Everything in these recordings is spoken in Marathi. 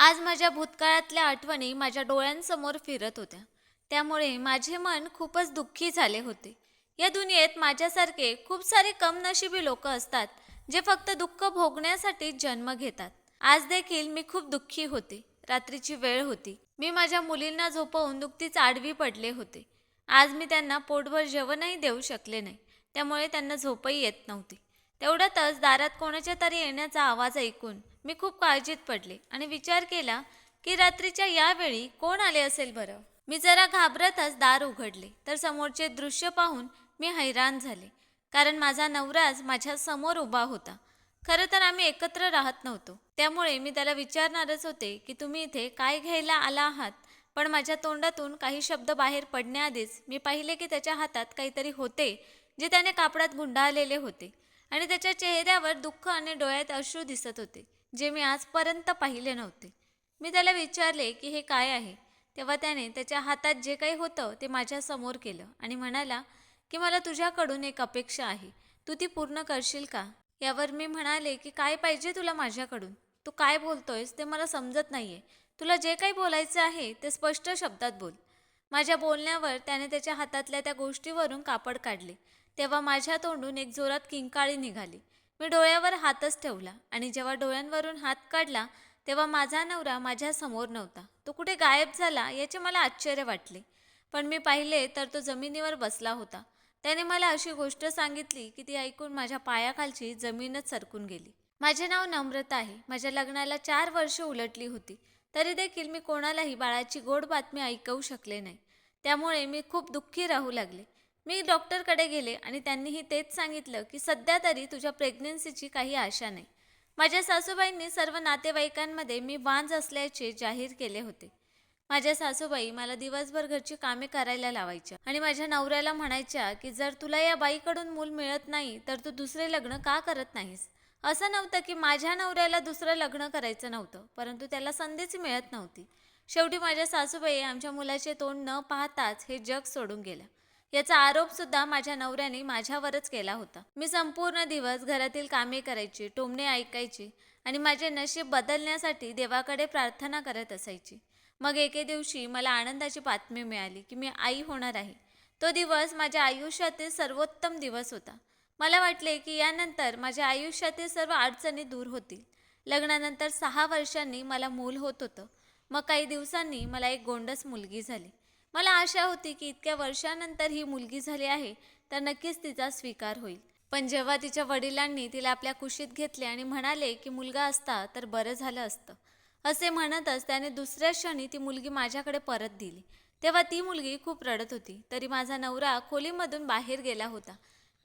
आज माझ्या भूतकाळातल्या आठवणी माझ्या डोळ्यांसमोर फिरत होत्या. त्यामुळे माझे मन खूपच दुःखी झाले होते. या दुनियेत माझ्यासारखे खूप सारे कमनशिबी लोक असतात जे फक्त दुःख भोगण्यासाठी जन्म घेतात. आज देखील मी खूप दुःखी होते. रात्रीची वेळ होती. मी माझ्या मुलींना झोपवून नुकतीच आडवी पडले होते. आज मी त्यांना पोटभर जेवणही देऊ शकले नाही. त्यामुळे त्यांना झोपही येत नव्हती. तेवढ्यातच दारात कोणाच्या तरी येण्याचा आवाज ऐकून मी खूप काळजीत पडले आणि विचार केला की रात्रीच्या यावेळी कोण आले असेल बरं? मी जरा घाबरतच दार उघडले तर समोरचे दृश्य पाहून मी हैराण झाले कारण माझा नवराज माझ्यासमोर उभा होता. खरं तर आम्ही एकत्र राहत नव्हतो. त्यामुळे मी त्याला विचारणारच होते की तुम्ही इथे काय घ्यायला आला आहात? पण माझ्या तोंडातून काही शब्द बाहेर पडण्याआधीच मी पाहिले की त्याच्या हातात काहीतरी होते जे त्याने कापडात गुंडाळलेले होते आणि त्याच्या चेहऱ्यावर दुःख आणि डोळ्यात अश्रू दिसत होते. जे मी आजपर्यंत पाहिले नव्हते. मी त्याला विचारले की हे काय आहे? तेव्हा त्याने त्याच्या हातात जे काही होतं ते माझ्यासमोर केलं आणि म्हणाला की मला तुझ्याकडून एक अपेक्षा आहे. तू ती पूर्ण करशील का? यावर मी म्हणाले की काय पाहिजे तुला माझ्याकडून? तू काय बोलतोयस ते मला समजत नाही आहे तुला जे काही बोलायचं आहे ते स्पष्ट शब्दात बोल. माझ्या बोलण्यावर त्याने त्याच्या हातातल्या त्या गोष्टीवरून कापड काढले. तेव्हा माझ्या तोंडून एक जोरात किंकाळी निघाली. मी डोळ्यावर हातच ठेवला आणि जेव्हा डोळ्यांवरून हात काढला तेव्हा माझा नवरा माझ्यासमोर नव्हता. तो कुठे गायब झाला याचे मला आश्चर्य वाटले. पण मी पाहिले तर तो जमिनीवर बसला होता. त्याने मला अशी गोष्ट सांगितली की ती ऐकून माझ्या पायाखालची जमीनच सरकून गेली. माझे नाव नम्रता आहे. माझ्या लग्नाला चार वर्ष उलटली होती. तरी देखील मी कोणालाही बाळाची गोड बातमी ऐकवू शकले नाही. त्यामुळे मी खूप दुःखी राहू लागले. मी डॉक्टरकडे गेले आणि त्यांनीही तेच सांगितलं की सध्या तरी तुझ्या प्रेग्नन्सीची काही आशा नाही. माझ्या सासूबाईंनी सर्व नातेवाईकांमध्ये मी वांज असल्याचे जाहीर केले होते. माझ्या सासूबाई मला दिवसभर घरची कामे करायला लावायच्या आणि माझ्या नवऱ्याला म्हणायच्या की जर तुला या बाईकडून मूल मिळत नाही तर तू दुसरे लग्न का करत नाहीस? असं नव्हतं की माझ्या नवऱ्याला दुसरं लग्न करायचं नव्हतं परंतु त्याला संधीच मिळत नव्हती. शेवटी माझ्या सासूबाई आमच्या मुलाचे तोंड न पाहताच हे जग सोडून गेलं याचा आरोप सुद्धा माझ्या नवऱ्याने माझ्यावरच केला होता. मी संपूर्ण दिवस घरातील कामे करायची टोमणे ऐकायची आणि माझे नशीब बदलण्यासाठी देवाकडे प्रार्थना करत असायची. मग एके दिवशी मला आनंदाची बातमी मिळाली की मी आई होणार आहे. तो दिवस माझ्या आयुष्यातील सर्वोत्तम दिवस होता. मला वाटले की यानंतर माझ्या आयुष्यातील सर्व अडचणी दूर होतील. लग्नानंतर सहा वर्षांनी मला मूल होत होतं. मग काही दिवसांनी मला एक गोंडस मुलगी झाली. मला आशा होती की इतक्या वर्षानंतर ही मुलगी झाली आहे तर नक्कीच तिचा स्वीकार होईल. पण जेव्हा तिच्या वडिलांनी तिला आपल्या कुशीत घेतले आणि म्हणाले की मुलगा असता तर बरं झालं असतं. असे म्हणतच त्याने दुसऱ्या क्षणी ती मुलगी माझ्याकडे परत दिली. तेव्हा ती मुलगी खूप रडत होती तरी माझा नवरा खोलीमधून बाहेर गेला होता.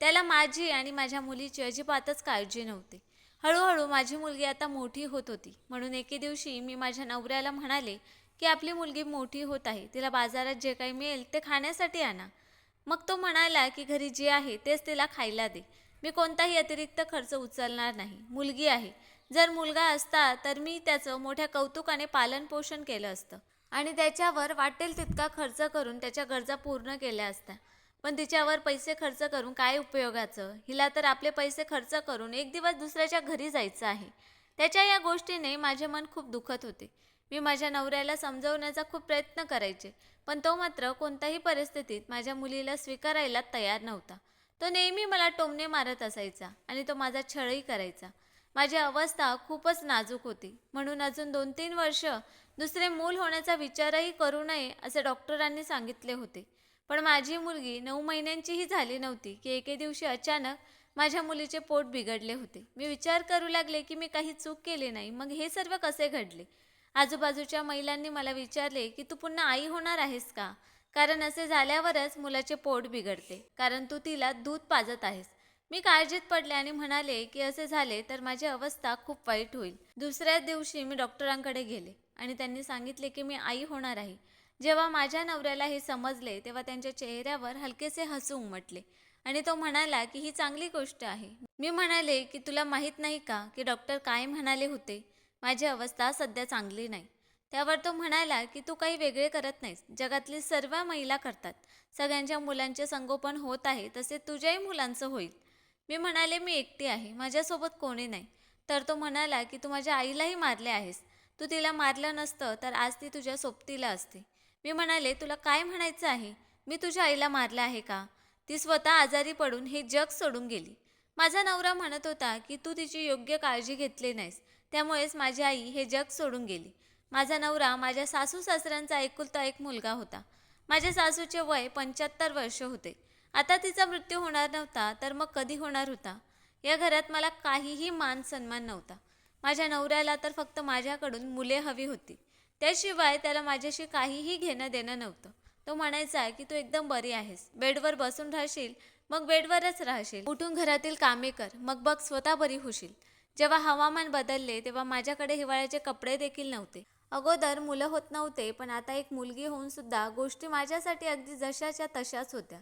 त्याला माझी आणि माझ्या मुलीची अजिबातच काळजी नव्हती. हळूहळू माझी मुलगी आता मोठी होत होती. म्हणून एके दिवशी मी माझ्या नवऱ्याला म्हणाले की आपली मुलगी मोठी होत आहे तिला बाजारात जे काही मिळेल ते खाण्यासाठी आणा. मग तो म्हणाला की घरी जे आहे तेच तिला खायला दे. मी कोणताही अतिरिक्त खर्च उचलणार नाही. मुलगी आहे. जर मुलगा असता तर मी त्याचं मोठ्या कौतुकाने पालनपोषण केलं असतं. आणि त्याच्यावर वाटेल तितका खर्च करून त्याच्या गरजा पूर्ण केल्या असत्या. पण तिच्यावर पैसे खर्च करून काय उपयोगाचं? हिला तर आपले पैसे खर्च करून एक दिवस दुसऱ्याच्या घरी जायचं आहे. त्याच्या या गोष्टीने माझे मन खूप दुखत होते. मी माझ्या नवऱ्याला समजवण्याचा खूप प्रयत्न करायचे पण तो मात्र कोणत्याही परिस्थितीत माझ्या मुलीला स्वीकारायला तयार नव्हता. तो नेहमी मला टोमणे मारत असायचा आणि तो माझा छळही करायचा. माझी अवस्था खूपच नाजूक होती. म्हणून अजून दोन तीन वर्ष दुसरे मूल होण्याचा विचारही करू नये असे डॉक्टरांनी सांगितले होते. पण माझी मुलगी नऊ महिन्यांचीही झाली नव्हती की एके दिवशी अचानक माझ्या मुलीचे पोट बिघडले होते. मी विचार करू लागले की मी काही चूक केली नाही मग हे सर्व कसे घडले? आजूबाजूच्या महिलांनी मला विचारले की तू पुन्हा आई होणार आहेस का? कारण असे झाल्यावरच मुलाचे पोट बिघडते. कारण तू तिला दूध पाजत आहेस. मी काळजीत पडले आणि म्हणाले की असे झाले तर माझी अवस्था खूप वाईट होईल. दुसऱ्या दिवशी मी डॉक्टरांकडे गेले आणि त्यांनी सांगितले की मी आई होणार आहे. जेव्हा माझ्या नवऱ्याला हे समजले तेव्हा त्यांच्या चेहऱ्यावर हलकेसे हसू उमटले आणि तो म्हणाला की ही चांगली गोष्ट आहे. मी म्हणाले की तुला माहीत नाही का की डॉक्टर काय म्हणाले होते? माझी अवस्था सध्या चांगली नाही. त्यावर तो म्हणाला की तू काही वेगळे करत नाहीस. जगातली सर्व महिला करतात. सगळ्यांच्या मुलांचे संगोपन होत आहे तसे तुझ्याही मुलांचं होईल. मी म्हणाले मी एकटी आहे. माझ्यासोबत कोणी नाही. तर तो म्हणाला की तू माझ्या आईलाही मारले आहेस. तू तिला मारलं नसतं तर आज ती तुझ्या सोबतीला असते. मी म्हणाले तुला काय म्हणायचं आहे? मी तुझ्या आईला मारलं आहे का? ती स्वतः आजारी पडून हे जग सोडून गेली. माझा नवरा म्हणत होता की तू तिची योग्य काळजी घेतली नाहीस. त्यामुळेच माझी आई हे जग सोडून गेली. माझा नवरा माझ्या सासू सासऱ्यांचा एकुलता एक मुलगा होता. माझ्या सासूचे वय पंच्याहत्तर वर्ष होते. आता तिचा मृत्यू होणार नव्हता तर मग कधी होणार होता? या घरात मला काहीही मान सन्मान नव्हता. माझ्या नवऱ्याला तर फक्त माझ्याकडून मुले हवी होती. त्याशिवाय त्याला माझ्याशी काहीही घेणं देणं नव्हतं. तो म्हणायचा की तू एकदम बरी आहेस. बेडवर बसून राहशील मग बेडवरच राहशील. उठून घरातील कामे कर मग बघ स्वतः बरी होशील. जेव्हा हवामान बदलले तेव्हा माझ्याकडे हिवाळ्याचे कपडे देखील नव्हते. अगोदर मुलं होत नव्हते पण आता एक मुलगी होऊन सुद्धा गोष्टी माझ्यासाठी अगदी जशाच्या तशाच होत्या.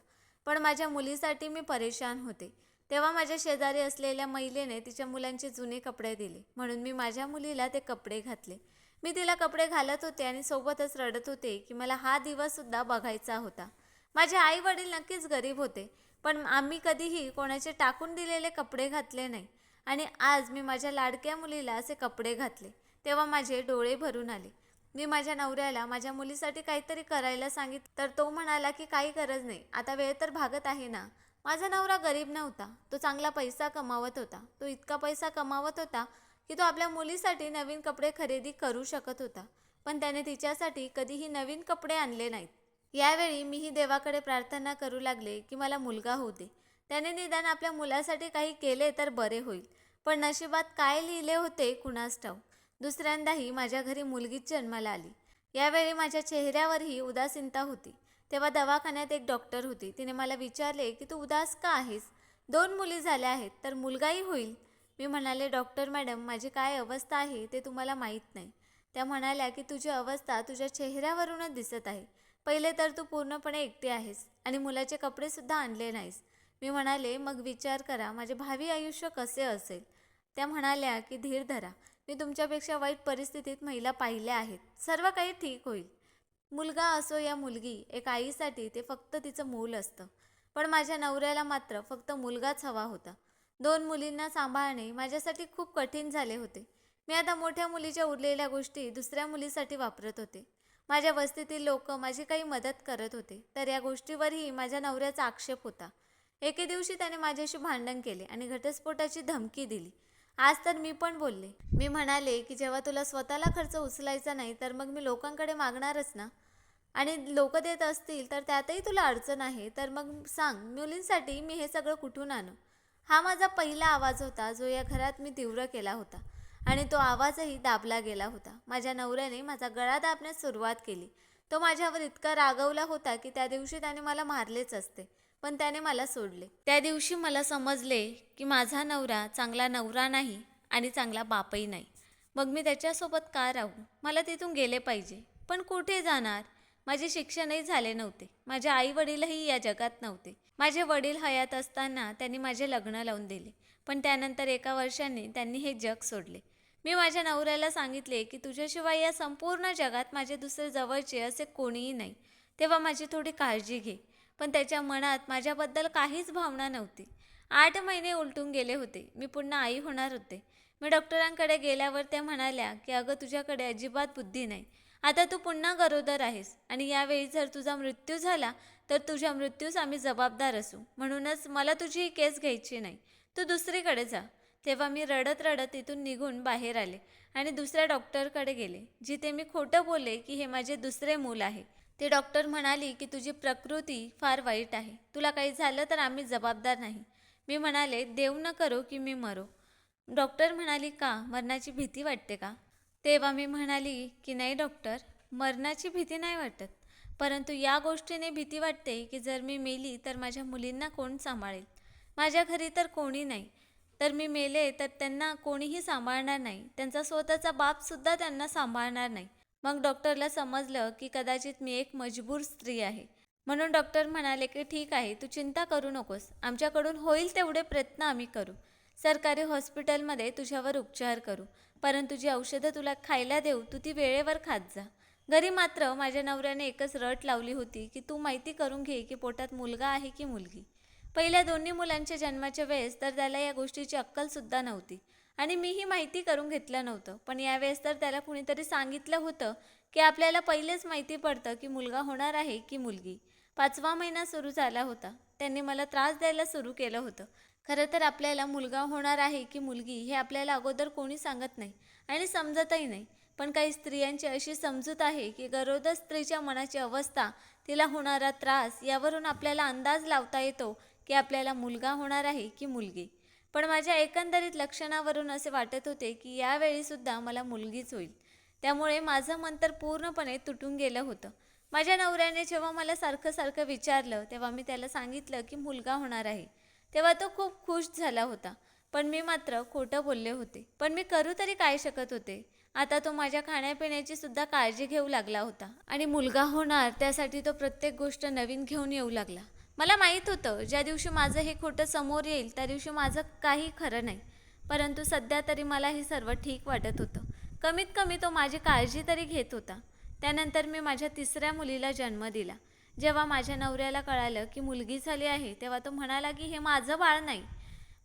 पण माझ्या मुलीसाठी मी परेशान होते. तेव्हा माझ्या शेजारी असलेल्या महिलेने तिच्या मुलांचे जुने कपडे दिले. म्हणून मी माझ्या मुलीला ते कपडे घातले. मी तिला कपडे घालत होते आणि सोबतच रडत होते की मला हा दिवससुद्धा बघायचा होता. माझे आई वडील नक्कीच गरीब होते पण आम्ही कधीही कोणाचे टाकून दिलेले कपडे घातले नाही. आणि आज मी माझ्या लाडक्या मुलीला असे कपडे घातले. तेव्हा माझे डोळे भरून आले. मी माझ्या नवऱ्याला माझ्या मुलीसाठी काहीतरी करायला सांगितलं तर तो म्हणाला की काही गरज नाही आता वेळ तर भागत आहे ना. माझा नवरा गरीब नव्हता. तो चांगला पैसा कमावत होता. तो इतका पैसा कमावत होता की तो आपल्या मुलीसाठी नवीन कपडे खरेदी करू शकत होता. पण त्याने तिच्यासाठी कधीही नवीन कपडे आणले नाहीत. यावेळी मीही देवाकडे प्रार्थना करू लागले की मला मुलगा होऊ दे. त्याने निदान आपल्या मुलासाठी काही केले तर बरे होईल. पण नशिबात काय लिहिले होते कुणास ठाऊ दुसऱ्यांदाही माझ्या घरी मुलगीच जन्माला आली. यावेळी माझ्या चेहऱ्यावरही उदासीनता होती. तेव्हा दवाखान्यात एक डॉक्टर होती. तिने मला विचारले की तू उदास का आहेस? दोन मुली झाल्या आहेत तर मुलगाही होईल. मी म्हणाले डॉक्टर मॅडम माझी काय अवस्था आहे ते तुम्हाला माहीत नाही. त्या म्हणाल्या की तुझी अवस्था तुझ्या चेहऱ्यावरूनच दिसत आहे. पहिले तर तू पूर्णपणे एकटी आहेस आणि मुलाचे कपडेसुद्धा आणले नाहीस. मी म्हणाले मग विचार करा माझे भावी आयुष्य कसे असेल? त्या म्हणाल्या की धीर धरा मी तुमच्यापेक्षा वाईट परिस्थितीत महिला पाहिल्या आहेत. सर्व काही ठीक होईल. मुलगा असो या मुलगी एक आईसाठी ते फक्त तिचं मूल असतं. पण माझ्या नवऱ्याला मात्र फक्त मुलगाच हवा होता. दोन मुलींना सांभाळणे माझ्यासाठी खूप कठीण झाले होते. मी आता मोठ्या मुलीच्या उरलेल्या गोष्टी दुसऱ्या मुलीसाठी वापरत होते. माझ्या वस्तीतील लोक माझी काही मदत करत होते तर या गोष्टीवरही माझ्या नवऱ्याचा आक्षेप होता. एके दिवशी त्याने माझ्याशी भांडण केले आणि घटस्फोटाची धमकी दिली. आज तर मी पण बोलले. मी म्हणाले की जेव्हा तुला स्वतःला खर्च उचलायचा नाही तर मग मी लोकांकडे मागणारच ना? आणि लोक देत असतील तर त्यातही तुला अडचण आहे तर मग सांग मुलींसाठी मी हे सगळं कुठून आणू? हा माझा पहिला आवाज होता जो या घरात मी तीव्र केला होता. आणि तो आवाजही दाबला गेला होता. माझ्या नवऱ्याने माझा गळा दाबण्यास सुरुवात केली. तो माझ्यावर इतका रागवला होता की त्या दिवशी त्याने मला मारलेच असते. पण त्याने मला सोडले. त्या दिवशी मला समजले की माझा नवरा चांगला नवरा नाही आणि चांगला बापही नाही. मग मी त्याच्यासोबत का राहू? मला तिथून गेले पाहिजे. पण कुठे जाणार? माझे शिक्षणही झाले नव्हते. माझे आई वडीलही या जगात नव्हते. माझे वडील हयात असताना त्यांनी माझे लग्न लावून दिले. पण त्यानंतर एका वर्षाने त्यांनी हे जग सोडले. मी माझ्या नवऱ्याला सांगितले की तुझ्याशिवाय या संपूर्ण जगात माझे दुसरे जवळचे असे कोणीही नाही. तेव्हा माझी थोडी काळजी घे. पण त्याच्या मनात माझ्याबद्दल काहीच भावना नव्हती. आठ महिने उलटून गेले होते. मी पुन्हा आई होणार होते. मी डॉक्टरांकडे गेल्यावर त्या म्हणाल्या की अगं तुझ्याकडे अजिबात बुद्धी नाही. आता तू पुन्हा गरोदर आहेस आणि यावेळी जर तुझा मृत्यू झाला तर तुझ्या मृत्यूस आम्ही जबाबदार असू. म्हणूनच मला तुझी ही केस घ्यायची नाही. तू दुसरीकडे जा. तेव्हा मी रडत रडत इथून निघून बाहेर आले आणि दुसऱ्या डॉक्टरकडे गेले जिथे मी खोटं बोलले की हे माझे दुसरे मूल आहे. ते डॉक्टर म्हणाली की तुझी प्रकृती फार वाईट आहे. तुला काही झालं तर आम्ही जबाबदार नाही मी म्हणाले देव न करो की मी मरो डॉक्टर म्हणाली का? मरणाची भीती वाटते का तेव्हा मी म्हणाली की नाही डॉक्टर मरणाची भीती नाही वाटत. परंतु या गोष्टीने भीती वाटते की जर मी मेली तर माझ्या मुलींना कोण सांभाळेल? माझ्या घरी तर कोणी नाही. तर मी मेले तर त्यांना कोणीही सांभाळणार नाही. त्यांचा स्वतःचा बापसुद्धा त्यांना सांभाळणार नाही. मग डॉक्टरला समजलं की कदाचित मी एक मजबूर स्त्री आहे. म्हणून डॉक्टर म्हणाले की ठीक आहे तू चिंता करू नकोस. आमच्याकडून होईल तेवढे प्रयत्न आम्ही करू. सरकारी हॉस्पिटलमध्ये तुझ्यावर उपचार करू. परंतु जी औषधं तुला खायला देऊ तू ती वेळेवर खात जा. घरी मात्र माझ्या नवऱ्याने एकच रट लावली होती की तू माहिती करून घे की पोटात मुलगा आहे की मुलगी. पहिल्या दोन्ही मुलांच्या जन्माच्या वेळेस तर त्याला या गोष्टीची अक्कलसुद्धा नव्हती. आणि मीही माहिती करून घेतलं नव्हतं. पण यावेळेस तर त्याला कुणीतरी सांगितलं होतं की आपल्याला पहिलेच माहिती पडतं की मुलगा होणार आहे की मुलगी. पाचवा महिना सुरू झाला होता. त्यांनी मला त्रास द्यायला सुरू केलं होतं. खरं तर आपल्याला मुलगा होणार आहे की मुलगी हे आपल्याला अगोदर कोणी सांगत नाही आणि समजतही नाही. पण काही स्त्रियांची अशी समजूत आहे की गरोदर स्त्रीच्या मनाची अवस्था तिला होणारा त्रास यावरून आपल्याला अंदाज लावता येतो की आपल्याला मुलगा होणार आहे की मुलगी. पण माझ्या एकंदरीत लक्षणावरून असे वाटत होते की यावेळीसुद्धा मला मुलगीच होईल. त्यामुळे माझं मन तर पूर्णपणे तुटून गेलं होतं. माझ्या नवऱ्याने जेव्हा मला सारखं सारखं विचारलं तेव्हा मी त्याला सांगितलं की मुलगा होणार आहे. तेव्हा तो खूप खुश झाला होता. पण मी मात्र खोटं बोलले होते. पण मी करू तरी काय शकत होते? आता तो माझ्या खाण्यापिण्याची सुद्धा काळजी घेऊ लागला होता. आणि मुलगा होणार त्यासाठी तो प्रत्येक गोष्ट नवीन घेऊन येऊ लागला. मला माहीत होतं ज्या दिवशी माझं हे खोटं समोर येईल त्या दिवशी माझं काही खरं नाही. परंतु सध्या तरी मला हे सर्व ठीक वाटत होतं. कमीत कमी तो माझी काळजी तरी घेत होता. त्यानंतर मी माझ्या तिसऱ्या मुलीला जन्म दिला. जेव्हा माझ्या नवऱ्याला कळालं की मुलगी झाली आहे तेव्हा तो म्हणाला की हे माझं बाळ नाही.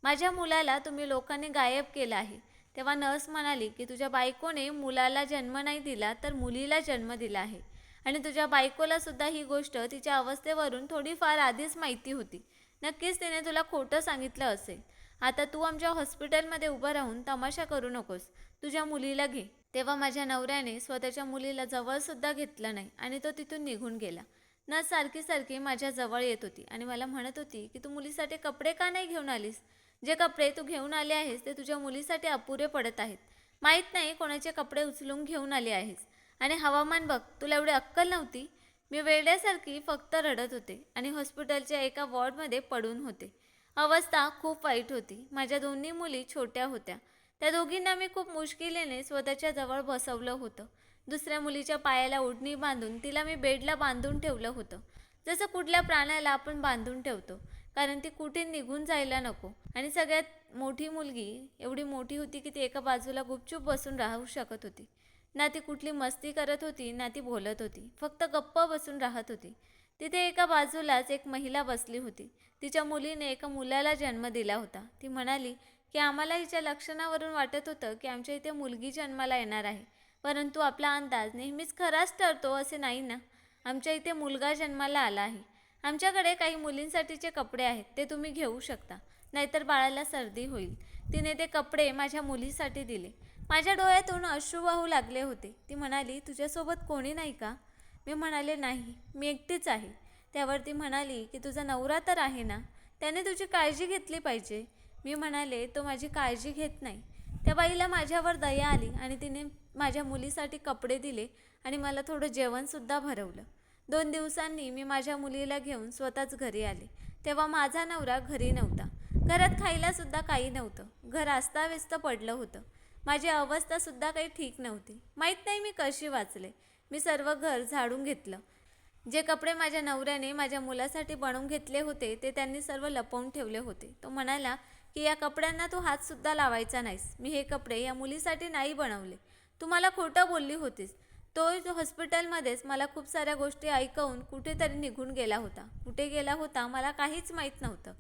माझ्या मुलाला तुम्ही लोकांनी गायब केलं आहे. तेव्हा नर्स म्हणाली की तुझ्या बायकोने मुलाला जन्म नाही दिला तर मुलीला जन्म दिला आहे. आणि तुझ्या बायकोला सुद्धा ही गोष्ट तिच्या अवस्थेवरून थोडीफार आधीच माहिती होती. नक्कीच तिने तुला खोटं सांगितलं असेल. आता तू आमच्या हॉस्पिटलमध्ये उभं राहून तमाशा करू नकोस. तुझ्या मुलीला घे. तेव्हा माझ्या नवऱ्याने स्वतःच्या मुलीला जवळसुद्धा घेतलं नाही आणि तो तिथून निघून गेला. न सारखी सारखी माझ्या जवळ येत होती आणि मला म्हणत होती की तू मुलीसाठी कपडे का नाही घेऊन आलीस? जे कपडे तू घेऊन आले आहेस ते तुझ्या मुलीसाठी अपुरे पडत आहेत. माहीत नाही कोणाचे कपडे उचलून घेऊन आले आहेस. आणि हवामान बघ तुला एवढी अक्कल नव्हती? मी वेड्यासारखी फक्त रडत होते आणि हॉस्पिटलच्या एका वॉर्डमध्ये पडून होते. अवस्था खूप वाईट होती. माझ्या दोन्ही मुली छोट्या होत्या. त्या दोघींना मी खूप मुश्किलीने स्वतःच्या जवळ बसवलं होतं. दुसऱ्या मुलीच्या पायाला ओढणी बांधून तिला मी बेडला बांधून ठेवलं होतं. जसं कुठल्या प्राण्याला आपण बांधून ठेवतो कारण ती कुठे निघून जायला नको. आणि सगळ्यात मोठी मुलगी एवढी मोठी होती की ती एका बाजूला गुपचूप बसून राहू शकत होती. ना ती कुठली मस्ती करत होती ना ती बोलत होती. फक्त गप्प बसून राहत होती. तिथे एका बाजूलाच एक महिला बसली होती. तिच्या मुलीने एका मुलाला जन्म दिला होता. ती म्हणाली की आम्हाला हिच्या लक्षणावरून वाटत होतं की आमच्या इथे मुलगी जन्माला येणार आहे. परंतु आपला अंदाज नेहमीच खराच ठरतो असे नाही ना? आमच्या इथे मुलगा जन्माला आला आहे. आमच्याकडे काही मुलींसाठीचे कपडे आहेत. ते तुम्ही घेऊ शकता. नाहीतर बाळाला सर्दी होईल. तिने ते कपडे माझ्या मुलीसाठी दिले. माझ्या डोळ्यातून अश्रू वाहू लागले होते. ती म्हणाली तुझ्यासोबत कोणी नाही का? मी म्हणाले नाही मी एकटीच आहे. त्यावर ती म्हणाली की तुझा नवरा तर आहे ना? त्याने तुझी काळजी घेतली पाहिजे. मी म्हणाले तो माझी काळजी घेत नाही. त्या बाईला माझ्यावर दया आली आणि तिने माझ्या मुलीसाठी कपडे दिले आणि मला थोडं जेवणसुद्धा भरवलं. दोन दिवसांनी मी माझ्या मुलीला घेऊन स्वतःच घरी आले. तेव्हा माझा नवरा घरी नव्हता. घरात खायलासुद्धा काही नव्हतं. घर अस्ताव्यस्त पडलं होतं. माझी अवस्थासुद्धा काही ठीक नव्हती. माहीत नाही मी कशी वाचले. मी सर्व घर झाडून घेतलं. जे कपडे माझ्या नवऱ्याने माझ्या मुलासाठी बनवून घेतले होते ते त्यांनी सर्व लपवून ठेवले होते. तो म्हणाला की या कपड्यांना तू हातसुद्धा लावायचा नाहीस. मी हे कपडे या मुलीसाठी नाही बनवले. तू मला खोटं बोलली होतीस. तो हॉस्पिटलमध्येच मला खूप साऱ्या गोष्टी ऐकवून कुठेतरी निघून गेला होता. कुठे गेला होता मला काहीच माहीत नव्हतं.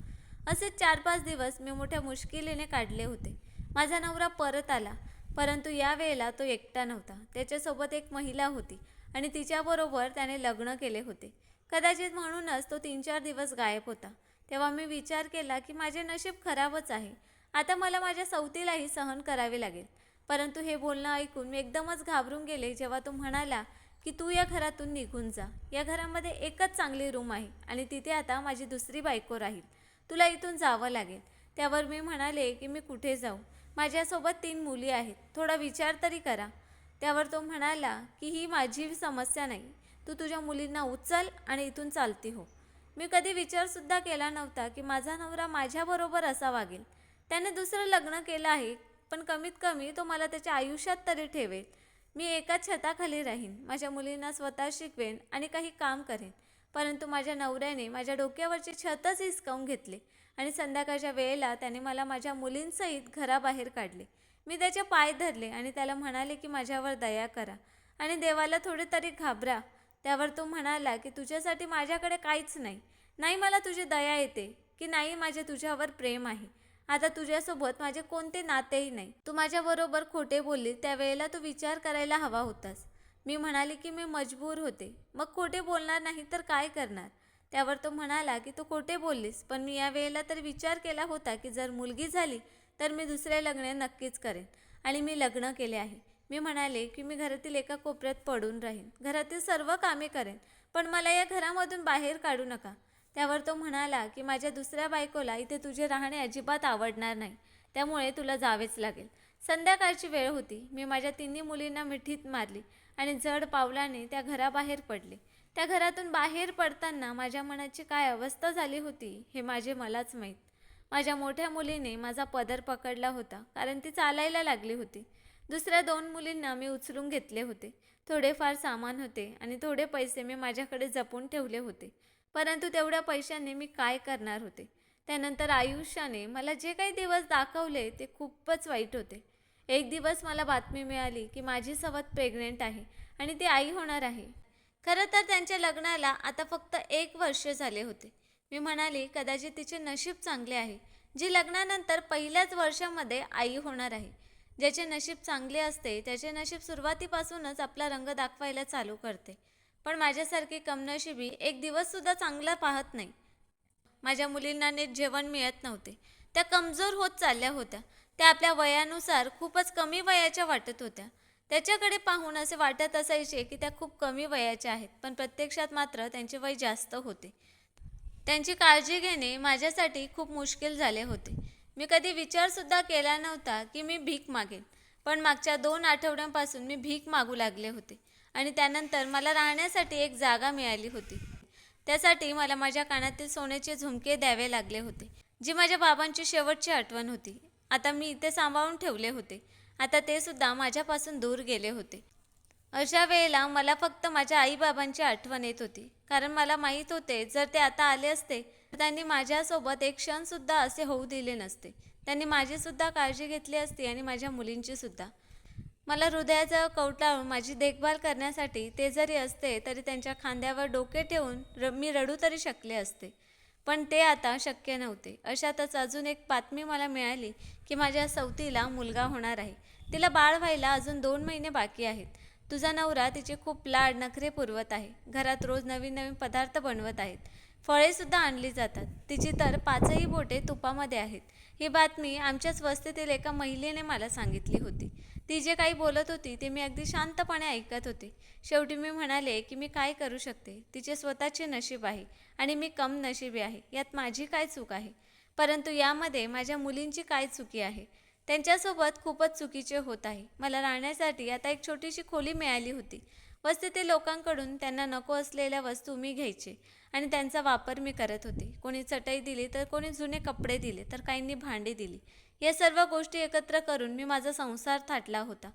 असेच चार पाच दिवस मी मोठ्या मुश्किलीने काढले होते. माझा नवरा परत आला. परंतु यावेळेला तो एकटा नव्हता. त्याच्यासोबत एक महिला होती आणि तिच्याबरोबर त्याने लग्न केले होते. कदाचित म्हणूनच तो तीन चार दिवस गायब होता. तेव्हा मी विचार केला की माझे नशीब खराबच आहे. आता मला माझ्या सवतीलाही सहन करावे लागेल. परंतु हे बोलणं ऐकून मी एकदमच घाबरून गेले जेव्हा तो म्हणाला की तू या घरातून निघून जा. या घरामध्ये एकच चांगली रूम आहे आणि तिथे आता माझी दुसरी बायको राहील. तुला इथून जावं लागेल. त्यावर मी म्हणाले की मी कुठे जाऊ? माझ्यासोबत तीन मुली आहेत. थोडा विचार तरी करा. त्यावर तो म्हणाला की ही माझी समस्या नाही. तू तुझ्या मुलींना उचल आणि इथून चालती हो. मी कधी विचारसुद्धा केला नव्हता की माझा नवरा माझ्याबरोबर असा वागेल. त्याने दुसरं लग्न केलं आहे पण कमीत कमी तो मला त्याच्या आयुष्यात तरी ठेवेल. मी एका छताखाली राहीन. माझ्या मुलींना स्वतः शिकवेन आणि काही काम करेन. परंतु माझ्या नवऱ्याने माझ्या डोक्यावरचे छतच हिसकावून घेतले. आणि संध्याकाळच्या वेळेला त्याने मला माझ्या मुलींसहित घराबाहेर काढले. मी त्याचे पाय धरले आणि त्याला म्हणाले की माझ्यावर दया करा आणि देवाला थोडे तरी घाबरा. त्यावर तो म्हणाला की तुझ्यासाठी माझ्याकडे काहीच नाही. नाही मला तुझी दया येते की नाही माझे तुझ्यावर प्रेम आहे. आता तुझ्यासोबत माझे कोणते नातेही नाही. तू माझ्याबरोबर खोटे बोलली त्यावेळेला तू विचार करायला हवा होतास. मी म्हणाली की मी मजबूर होते. मग खोटे बोलणार नाही तर काय करणार? त्यावर तो म्हणाला की तू खोटे बोललीस पण मी या वेळेला तर विचार केला होता की जर मुलगी झाली तर मी दुसरे लग्न नक्कीच करेन. आणि मी लग्न केले आहे. मी म्हणाले की मी घरातील एका कोपऱ्यात पडून राहीन. घरातील सर्व कामे करेन पण मला या घरामधून बाहेर काढू नका. त्यावर तो म्हणाला की माझ्या दुसऱ्या बायकोला इथे तुझे राहणे अजिबात आवडणार नाही. त्यामुळे तुला जावेच लागेल. संध्याकाळची वेळ होती. मी माझ्या तिन्ही मुलींना मिठीत मारली आणि जड पावलाने त्या घराबाहेर पडले. त्या घरातून बाहेर पडताना माझ्या मनाची काय अवस्था झाली होती हे माझे मलाच माहीत. माझ्या मोठ्या मुलीने माझा पदर पकडला होता कारण ती चालायला लागली होती. दुसऱ्या दोन मुलींना मी उचलून घेतले होते. थोडेफार सामान होते आणि थोडे पैसे मी माझ्याकडे जपून ठेवले होते. परंतु तेवढ्या पैशाने मी काय करणार होते? त्यानंतर आयुष्याने मला जे काही दिवस दाखवले ते खूपच वाईट होते. एक दिवस मला बातमी मिळाली की माझी सवत प्रेग्नेंट आहे आणि ती आई होणार आहे. खरं तर त्यांच्या लग्नाला आता फक्त एक वर्ष झाले होते. मी म्हणाली कदाचित तिचे नशीब चांगले आहे. जी लग्नानंतर पहिल्याच वर्षामध्ये आई होणार आहे. ज्याचे नशीब चांगले असते त्याचे नशीब सुरुवातीपासूनच आपला रंग दाखवायला चालू करते. पण माझ्यासारखी कमनशिबी एक दिवससुद्धा चांगला पाहत नाही. माझ्या मुलींना नीट जेवण मिळत नव्हते. त्या कमजोर होत चालल्या होत्या. त्या आपल्या वयानुसार खूपच कमी वयाच्या वाटत होत्या. त्याच्याकडे पाहून असे वाटत असायचे की त्या खूप कमी वयाच्या आहेत पण प्रत्यक्षात मात्र त्यांचे वय जास्त होते. त्यांची काळजी घेणे माझ्यासाठी खूप मुश्किल झाले होते. मी कधी विचारसुद्धा केला नव्हता की मी भीक मागेन पण मागच्या दोन आठवड्यांपासून मी भीक मागू लागले होते आणि त्यानंतर मला राहण्यासाठी एक जागा मिळाली होती. त्यासाठी मला माझ्या कानातील सोन्याचे झुमके द्यावे लागले होते जी माझ्या बाबांची शेवटची आठवण होती. आता मी इथे सांभाळून ठेवले होते आता ते सुद्धा माझ्यापासून दूर गेले होते. अशा वेळेला मला फक्त माझ्या आईबाबांची आठवण येत होती. कारण मला माहीत होते जर ते आता आले असते तर त्यांनी माझ्यासोबत एक क्षणसुद्धा असे होऊ दिले नसते. त्यांनी माझीसुद्धा काळजी घेतली असती आणि माझ्या मुलींची सुद्धा मला हृदयाचा कवटाळून माझी देखभाल करण्यासाठी ते जरी असते तरी त्यांच्या खांद्यावर डोके ठेवून र मी रडू तरी शकले असते. पण ते आता शक्य नव्हते. अशातच अजून एक बातमी मला मिळाली की माझ्या सवतीला मुलगा होणार आहे. तिला बाळ व्हायला अजून दोन महिने बाकी आहेत. तुझा नवरा तिचे खूप लाड नखरे पुरवत आहे. घरात रोज नवीन नवीन पदार्थ बनवत आहेत. फळेसुद्धा आणली जातात. तिची तर पाचही बोटे तुपामध्ये आहेत. ही बातमी आमच्याच वस्तीतील एका महिलेने मला सांगितली होती. ती जे काही बोलत होती ते मी अगदी शांतपणे ऐकत होते. शेवटी मी म्हणाले की मी काय करू शकते? तिचे स्वतःचे नशीब आहे आणि मी कम नशिबी आहे. यात माझी काय चूक आहे? परंतु यामध्ये माझ्या मुलींची काय चुकी आहे? त्यांच्यासोबत खूपच चुकीचे होत आहे. मला राहण्यासाठी आता एक छोटीशी खोली मिळाली होती. वस्तीतील लोकांकडून त्यांना नको असलेल्या वस्तू मी घ्यायचे आणि त्यांचा वापर मी करत होते. कोणी चटई दिली तर कोणी जुने कपडे दिले तर काहींनी भांडी दिली. या सर्व गोष्टी एकत्र करून मी माझा संसार थाटला होता.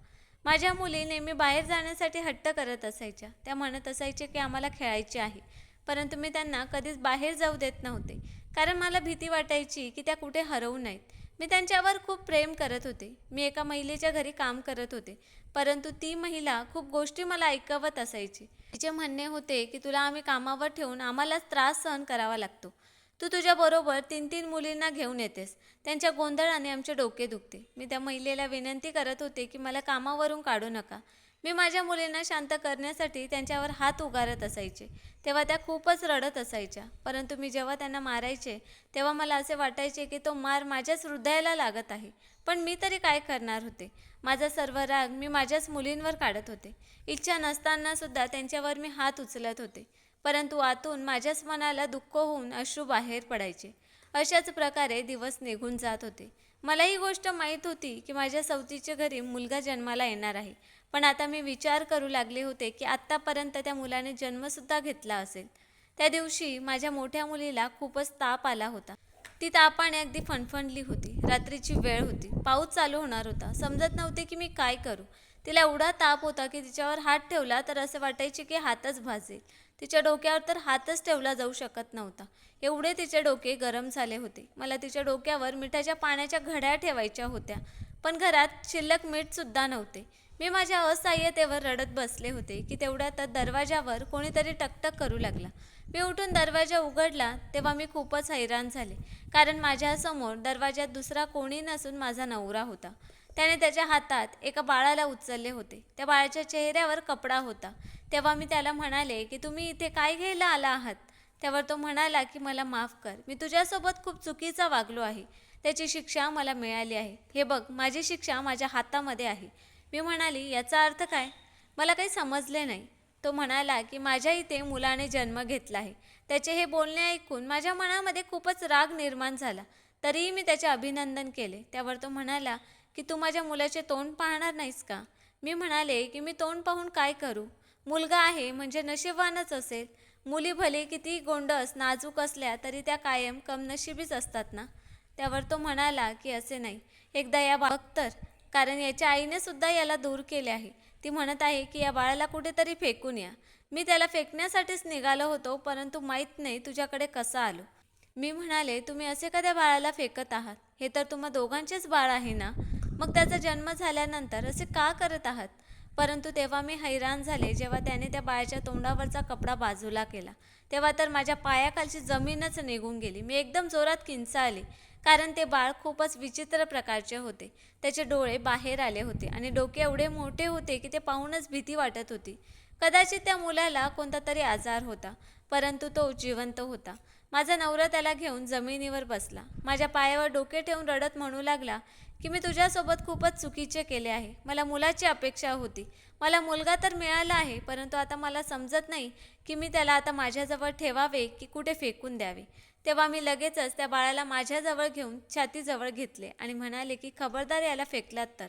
माझ्या मुली नेहमी बाहेर जाण्यासाठी हट्ट करत असायच्या. त्या म्हणत असायचे की आम्हाला खेळायचे आहे. परंतु मी त्यांना कधीच बाहेर जाऊ देत नव्हते. कारण मला भीती वाटायची की त्या कुठे हरवू नयेत. मी त्यांच्यावर खूप प्रेम करत होते. मी एका महिलेच्या घरी काम करत होते. परंतु ती महिला खूप गोष्टी मला ऐकवत असायची. तिचे म्हणणे होते की तुला आम्ही कामावर ठेवून आम्हालाच त्रास सहन करावा लागतो. तू तुझ्याबरोबर तीन तीन मुलींना घेऊन येतेस. त्यांच्या गोंधळाने आमचे डोके दुखते. मी त्या महिलेला विनंती करत होते की मला कामावरून काढू नका. मी माझ्या मुलींना शांत करण्यासाठी त्यांच्यावर हात उगारत असायचे. तेव्हा त्या खूपच रडत असायच्या. परंतु मी जेव्हा त्यांना मारायचे तेव्हा मला असे वाटायचे की तो मार माझ्याच हृदयाला लागत आहे. पण मी तरी काय करणार होते? माझा सर्व राग मी माझ्याच मुलींवर काढत होते. इच्छा नसतानासुद्धा त्यांच्यावर मी हात उचलत होते. परंतु आतून माझ्याच मनाला दुःख होऊन अश्रू बाहेर पडायचे. अशाच प्रकारे दिवस निघून जात होते. मला ही गोष्ट माहीत होती की माझ्या सवतीच्या घरी मुलगा जन्माला येणार आहे. पण आता मी विचार करू लागले होते की आत्तापर्यंत त्या मुलाने जन्मसुद्धा घेतला असेल. त्या दिवशी माझ्या मोठ्या मुलीला खूपच ताप आला होता. ती तापाने अगदी फणफणली होती. रात्रीची वेळ होती. पाऊस चालू होणार होता. समजत नव्हते की मी काय करू. तिला एवढा ताप होता की तिच्यावर हात ठेवला तर असे वाटायचे की हातच भाजेल. तिच्या डोक्यावर तर हातच ठेवला जाऊ शकत नव्हता. एवढे तिचे डोके गरम झाले होते. मला तिच्या डोक्यावर मिठाच्या पाण्याच्या घड्या ठेवायच्या होत्या. पण घरात शिल्लक मीठसुद्धा नव्हते. मी माझ्या असहाय्यतेवर रडत बसले होते की तेवढ्यात दरवाजावर कोणीतरी टकटक करू लागला. मी उठून दरवाजा उघडला तेव्हा मी खूपच हैराण झाले कारण माझ्यासमोर दरवाजात दुसरा कोणी नसून माझा नवरा होता. त्याने त्याच्या हातात एका बाळाला उचलले होते. त्या बाळाच्या चेहऱ्यावर कपडा होता. तेव्हा मी त्याला म्हणाले की तुम्ही इथे काय घ्यायला आला आहात? त्यावर तो म्हणाला की मला माफ कर. मी तुझ्यासोबत खूप चुकीचा वागलो आहे. त्याची शिक्षा मला मिळाली आहे. हे बघ माझी शिक्षा माझ्या हातामध्ये आहे. मी म्हणाली याचा अर्थ काय? मला काही समजले नाही. तो म्हणाला की माझ्या इथे मुलाने जन्म घेतला आहे. त्याचे हे बोलणे ऐकून माझ्या मनामध्ये खूपच राग निर्माण झाला. तरीही मी त्याचे अभिनंदन केले. त्यावर तो म्हणाला की तू माझ्या मुलाचे तोंड पाहणार नाहीस का? मी म्हणाले की मी तोंड पाहून काय करू? मुलगा आहे म्हणजे नशीबवानच असेल. मुली भले किती गोंडस नाजूक असल्या तरी त्या कायम कमनशिबीच असतात ना? त्यावर तो म्हणाला की असे नाही. एकदा या बाबत तर. कारण याच्या आईने सुद्धा याला दूर केले आहे. ती म्हणत आहे की या बाळाला कुठेतरी फेकून या. मी त्याला फेकण्यासाठीच निघालो होतो परंतु माहीत नाही तुझ्याकडे कसं आलो. मी म्हणाले तुम्ही असे का त्या बाळाला फेकत आहात? हे तर तुम्हा दोघांचेच बाळ आहे ना? मग त्याचा जन्म झाल्यानंतर असे का करत आहात? परंतु तेव्हा मी हैराण झाले. जेव्हा त्याने त्या बाळाच्या तोंडावरचा कपडा बाजूला केला तेव्हा तर माझ्या पायाखालची जमीनच निघून गेली. मी एकदम जोरात किंचाळले. कारण ते बाळ खूपच विचित्र प्रकारचे होते. त्याचे डोळे बाहेर आले होते आणि डोके एवढे मोठे होते की ते पाहूनच भीती वाटत होती. कदाचित त्या मुलाला कोणता तरी आजार होता परंतु तो जिवंत होता. माझा नवरा त्याला घेऊन जमिनीवर बसला. माझ्या पायावर डोके ठेवून रडत म्हणू लागला की मी तुझ्यासोबत खूपच चुकीचे केले आहे. मला मुलाची अपेक्षा होती. मला मुलगा तर मिळाला आहे परंतु आता मला समजत नाही की मी त्याला आता माझ्याजवळ ठेवावे की कुठे फेकून द्यावे. तेव्हा मी लगेचच त्या बाळाला माझ्याजवळ घेऊन छातीजवळ घेतले आणि म्हणाले की खबरदार याला फेकलात तर.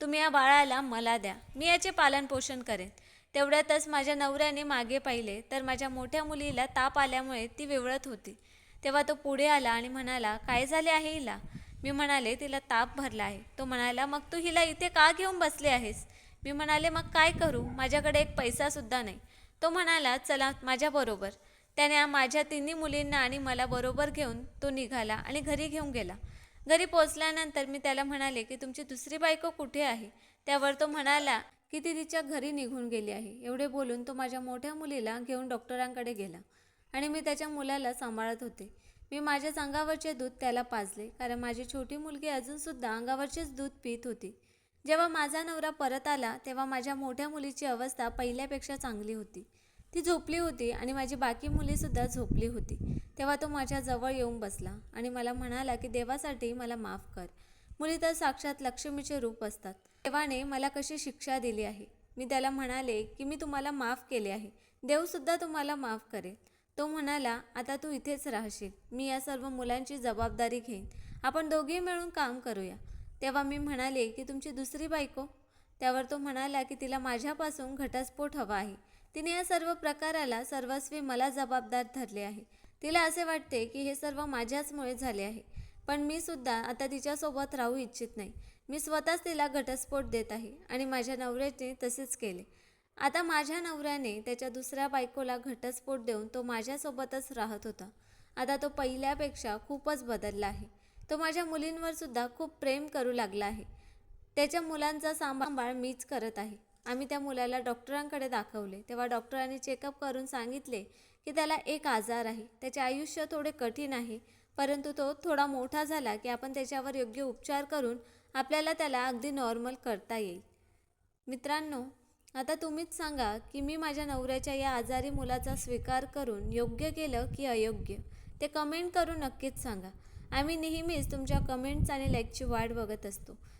तुम्ही या बाळाला मला द्या. मी याचे पालनपोषण करेन. तेवढ्यातच माझ्या नवऱ्याने मागे पाहिले तर माझ्या मोठ्या मुलीला ताप आल्यामुळे ती विवळत होती. तेव्हा तो पुढे आला आणि म्हणाला काय झाले आहे हिला? मी म्हणाले तिला ताप भरला आहे. तो म्हणाला मग तू हिला इथे का घेऊन बसले आहेस? मी म्हणाले मग काय करू? माझ्याकडे एक पैसासुद्धा नाही. तो म्हणाला चला माझ्याबरोबर त्याने माझ्या तिन्ही मुलींना आणि मला बरोबर घेऊन तो निघाला आणि घरी घेऊन गेला. घरी पोचल्यानंतर मी त्याला म्हणाले की तुमची दुसरी बायको कुठे आहे? त्यावर तो म्हणाला की ती तिच्या घरी निघून गेली आहे. एवढे बोलून तो माझ्या मोठ्या मुलीला घेऊन डॉक्टरांकडे गेला आणि मी त्याच्या मुलाला सांभाळत होते. मी माझ्याच अंगावरचे दूध त्याला पाजले कारण माझी छोटी मुलगी अजूनसुद्धा अंगावरचेच दूध पित होती. जेव्हा माझा नवरा परत आला तेव्हा माझ्या मोठ्या मुलीची अवस्था पहिल्यापेक्षा चांगली होती. ती झोपली होती आणि माझी बाकी मुलीसुद्धा झोपली होती. तेव्हा तो माझ्या जवळ येऊन बसला आणि मला म्हणाला की देवासाठी मला माफ कर. मुली तर साक्षात लक्ष्मीचे रूप असतात. देवाने मला कशी शिक्षा दिली आहे? मी त्याला म्हणाले की मी तुम्हाला माफ केले आहे. देवसुद्धा तुम्हाला माफ करेल. तो म्हणाला आता तू इथेच राहशील. मी या सर्व मुलांची जबाबदारी घेईन. आपण दोघे मिळून काम करूया. तेव्हा मी म्हणाले की तुमची दुसरी बायको? त्यावर तो म्हणाला की तिला माझ्यापासून घटस्फोट हवा आहे. तिने या सर्व प्रकाराला सर्वस्वी मला जबाबदार धरले आहे. तिला असे वाटते की हे सर्व माझ्याचमुळे झाले आहे. पण मी सुद्धा आता तिच्यासोबत राहू इच्छित नाही. मी स्वतःच तिला घटस्फोट देत आहे आणि माझ्या नवऱ्याने तसेच केले. आता माझ्या नवऱ्याने त्याच्या दुसऱ्या बायकोला घटस्फोट देऊन तो माझ्यासोबतच राहत होता. आता तो पहिल्यापेक्षा खूपच बदलला आहे. तो माझ्या मुलींवर सुद्धा खूप प्रेम करू लागला आहे. त्याच्या मुलांचा सांभाळ मीच करत आहे. आम्ही त्या मुलाला डॉक्टरांकडे दाखवले. तेव्हा डॉक्टरांनी चेकअप करून सांगितले की त्याला एक आजार आहे. त्याचे आयुष्य थोडे कठीण आहे परंतु तो थोडा मोठा झाला की आपण त्याच्यावर योग्य उपचार करून आपल्याला त्याला अगदी नॉर्मल करता येईल. मित्रांनो आता तुम्हीच सांगा की मी माझ्या नवऱ्याच्या या आजारी मुलाचा स्वीकार करून योग्य केलं की अयोग्य? ते कमेंट करून नक्कीच सांगा. आम्ही नेहमीच तुमच्या कमेंट्स आणि लाईकची वाट बघत असतो.